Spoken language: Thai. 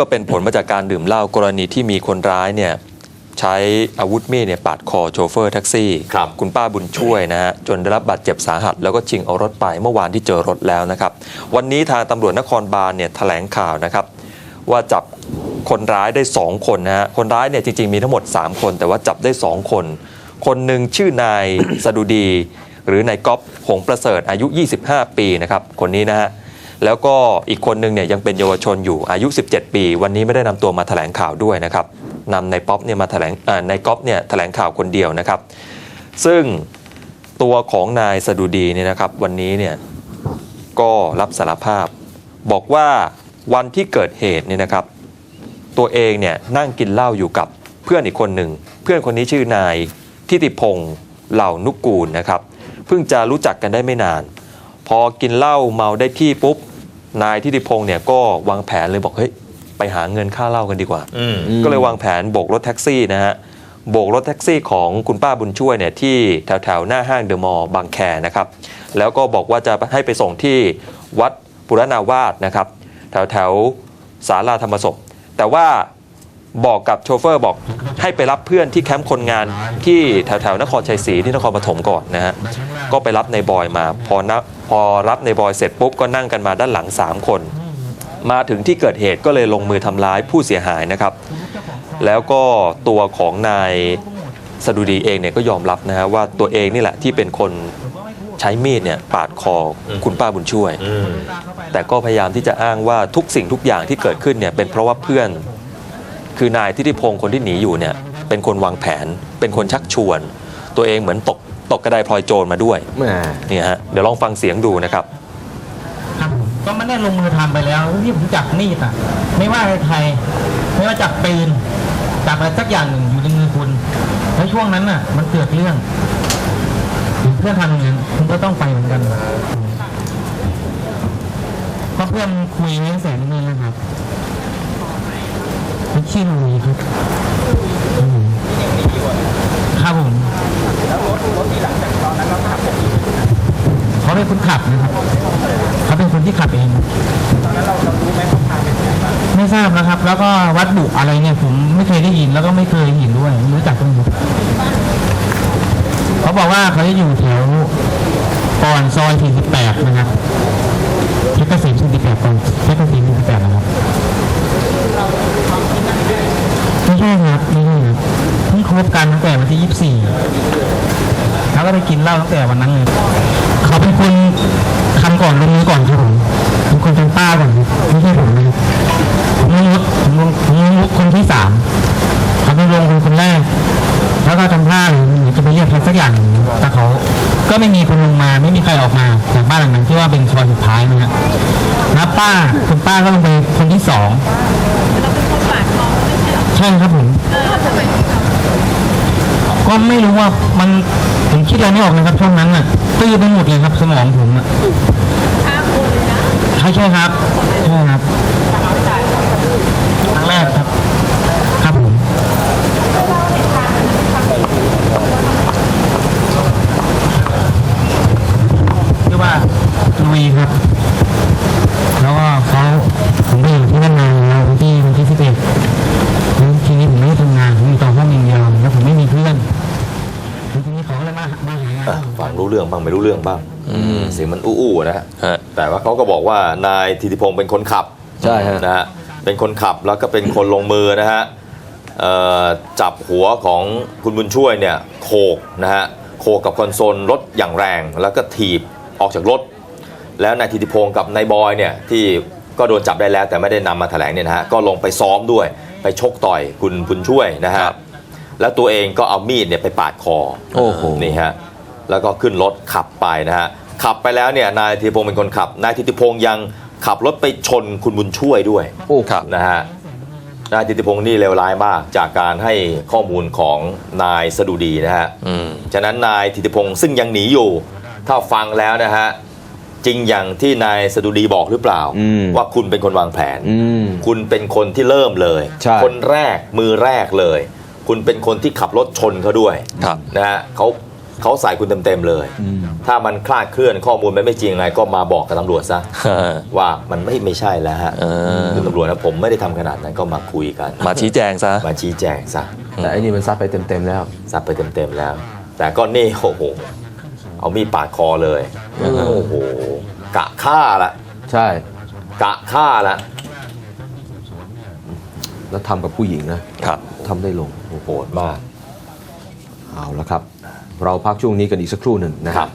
ก็เป็นผลมาจากการดื่มเหล้ากรณีที่มีคนร้ายเนี่ยใช้อาวุธมีดเนี่ยปาดคอโชเฟอร์แท็กซี่ครับคุณป้าบุญช่วยนะฮะจนได้รับบาดเจ็บสาหัส แล้วก็ชิงเอารถไปเมื่อวานที่เจอรถแล้วนะครับ วันนี้ทางตำรวจนครบาลเนี่ยแถลงข่าวนะครับ ว่าจับคนร้ายได้ 2 คนนะฮะคนร้ายเนี่ยจริง ๆ มีทั้งหมด 3 คน แต่ว่าจับได้ 2 คน คนหนึ่งชื่อนายสดุดี หรือนายก๊อฟหงประเสริฐอายุ 25 ปีนะครับคนนี้นะฮะ แล้วก็อีกคนหนึ่งเนี่ยยังเป็นเยาวชนอยู่อายุ 17 ปี วันนี้ไม่ได้นำตัวมาแถลงข่าวด้วยนะครับนำนายป๊อปเนี่ยมาแถลงเอ่อนายก๊อฟเนี่ยแถลงข่าวคนเดียวนะครับ ซึ่งตัวของนายสดุดีเนี่ยนะครับวันนี้เนี่ยก็รับสารภาพ บอกว่าวันที่เกิดเหตุเนี่ยนะครับ ตัวเองเนี่ยนั่งกินเหล้าอยู่กับเพื่อนอีกคนหนึ่ง เพื่อนคนนี้ชื่อนายทิติพงศ์เหล่านุกูลนะครับเพิ่งจะรู้จักกันได้ไม่นาน พอกินเหล้าเมาได้ที่ปุ๊บ นายทิติพงศ์เนี่ยก็วางแผนเลยบอกเฮ้ยไปหาเงินค่าเหล้ากันดีกว่า อืม ก็เลยวางแผนโบกรถแท็กซี่นะฮะ โบกรถแท็กซี่ของคุณป้าบุญช่วยเนี่ยที่แถวแถวๆหน้าห้างเดอะมอลล์บางแคนะครับ แล้วก็บอกว่าจะให้ไปส่งที่วัดปุรณาวาสนะครับ แถวแถวๆศาลาธรรมศพ แต่ว่าบอกกับโชเฟอร์บอกให้ไปรับเพื่อนที่แคมป์คนงานที่แถวแถวๆนครชัยศรีที่นครปฐมก่อนนะฮะ ก็ไปรับในบอยมา พอนะพอรับในบอยเสร็จปุ๊บก็นั่งกันมาด้านหลัง 3 คน มาถึงที่เกิดเหตุก็เลยลงมือทำร้ายผู้เสียหายนะครับ แล้วก็ตัวของนายสดุดีเองเนี่ยก็ยอมรับนะฮะว่าตัวเองนี่แหละที่เป็นคนใช้มีดเนี่ยปาดคอคุณป้าบุญช่วยอืมแต่ก็พยายามที่จะอ้างว่าทุกสิ่งทุกอย่างที่เกิดขึ้นเนี่ยเป็นเพราะว่าเพื่อน คือนายทิติพงศ์คนที่หนีอยู่เนี่ยเป็นคนวางแผน เป็นคนชักชวน ตัวเองเหมือนตก ตกกระไดพลอยโจรมาด้วยแหมเนี่ยฮะเดี๋ยวลองฟังเสียงดูนะครับ ครับผมก็ไม่ได้ลงมือทำไปแล้วที่ผมจับมีดอะ ไม่ว่าใครๆไม่ว่าจับปืนจับอะไรสักอย่างหนึ่งอยู่ในมือคุณแล้วช่วงนั้นน่ะ มันเกิดเรื่องเพื่อนทำอย่างนั้นคุณก็ต้องไปเหมือนกันเพราะเพื่อนคุยไม่แสนนี่นะครับไม่ชื่อหนุ่ยครับอืมครับผมเขาเป็นคนขับนะครับเขาเป็นคนที่ขับเองไม่ทราบนะครับ แล้วก็วัดบุอะไรเนี่ยผมไม่เคยได้ยินแล้วก็ไม่เคยเห็นด้วยไม่รู้จักตรงนี้เขาบอกว่าเขาจะอยู่แถวก่อนซอย 48 นะครับเพชรเกษม48ก่อนเพชรเกษม48นะครับไม่ใช่ครับไม่ใช่ครับเพิ่งคบกันตั้งแต่วันที่ 24 แล้วก็ไปกินเหล้าตั้งแต่วันนั้นเลยเขาเป็นคน ก่อนลงมือก่อนครับผมเป็นคนทำป้าก่อนไม่ใช่ผมนะครับผมลงมือผมลงผมลงมือคนที่สามเขาเป็นลงเป็นคนแรกแล้วก็ทำท่าเหมือนจะไปเรียกใครสักอย่างแต่เขาก็ไม่มีคนลงมาไม่มีใครออกมาจากบ้านหลังนั้นที่ว่าเป็นซอยสุดท้ายนะฮะแล้วป้าคุณป้าก็ลงไปคนที่สองใช่ครับผมก็ไม่รู้ว่ามันผมคิดอะไรไม่ออกนะครับช่วงนั้นน่ะตื้อไปหมดเลยครับสมองผมอะ ใช่ใช่ครับใช่ครับครั้งแรกครับ ครับผมชื่อว่าลุยครับ แล้วก็เขาผมไปอยู่ที่นั่นนานแล้วที่วันที่สิบเอ็ดแล้วทีนี้ผมไม่ได้ทำงานผมอยู่ต่อห้องอย่างเดียวแล้วผมไม่มีเพื่อนแล้วทีนี้เขาก็เลยมามาหางาน อะฟังรู้เรื่องบ้างไม่รู้เรื่องบ้างอืมเสียงมันอู้ๆนะฮะฮะ แต่ว่าเขาก็บอกว่านายธิติพงศ์เป็นคนขับใช่ฮะ นะฮะเป็นคนขับแล้วก็เป็นคนลงมือนะฮะเอ่อจับหัวของคุณบุญช่วยเนี่ยโขกนะฮะโขกกับคอนโซลรถอย่างแรง แล้วก็ถีบออกจากรถ แล้วนายธิติพงศ์กับนายบอยเนี่ยที่ก็โดนจับได้แล้ว แต่ไม่ได้นำมาแถลงเนี่ยนะฮะก็ลงไปซ้อมด้วยไปชกต่อยคุณบุญช่วยนะฮะ ครับ แล้วตัวเองก็เอามีดเนี่ยไปปาดคอโอ้โห นี่ฮะ แล้วก็ขึ้นรถขับไปนะฮะ ขับไปแล้วเนี่ยนายธิติพงศ์เป็นคนขับ นายธิติพงศ์ยังขับรถไปชนคุณบุญช่วยด้วยโอ้ครับนะฮะนายธิติพงศ์นี่เลวร้ายมากจากการให้ข้อมูลของนายสดุดีนะฮะอืมฉะนั้นนายธิติพงศ์ซึ่งยังหนีอยู่ ถ้าฟังแล้วนะฮะจริงอย่างที่นายสดุดีบอกหรือเปล่า อืม ว่าคุณเป็นคนวางแผน อืม คุณเป็นคนที่เริ่มเลย ใช่คนแรกมือแรกเลย คุณเป็นคนที่ขับรถชนเขาด้วยครับ นะฮะเขา เขาใส่คุณเต็มๆเลย ถ้ามันคลาดเคลื่อนข้อมูลมันไม่จริงไงก็มาบอกกับตำรวจซะว่ามันไม่ไม่ใช่แล้วฮะเออคุณตำรวจนะผมไม่ได้ทำขนาดนั้นก็มาคุยกันมาชี้แจงซะมาชี้แจงซะแต่อันนี้มันซัดไปเต็มๆแล้วซัดไปเต็มๆแล้ว แต่ก็นี่โอ้โหเอามีดปาดคอเลยอืมโอ้โหกะฆ่าละใช่กะฆ่าละแล้วทำกับผู้หญิงนะครับทำได้ลงโอ้โหโหดมาก เอาละครับ เราพักช่วงนี้กันอีกสักครู่หนึ่งนะครับ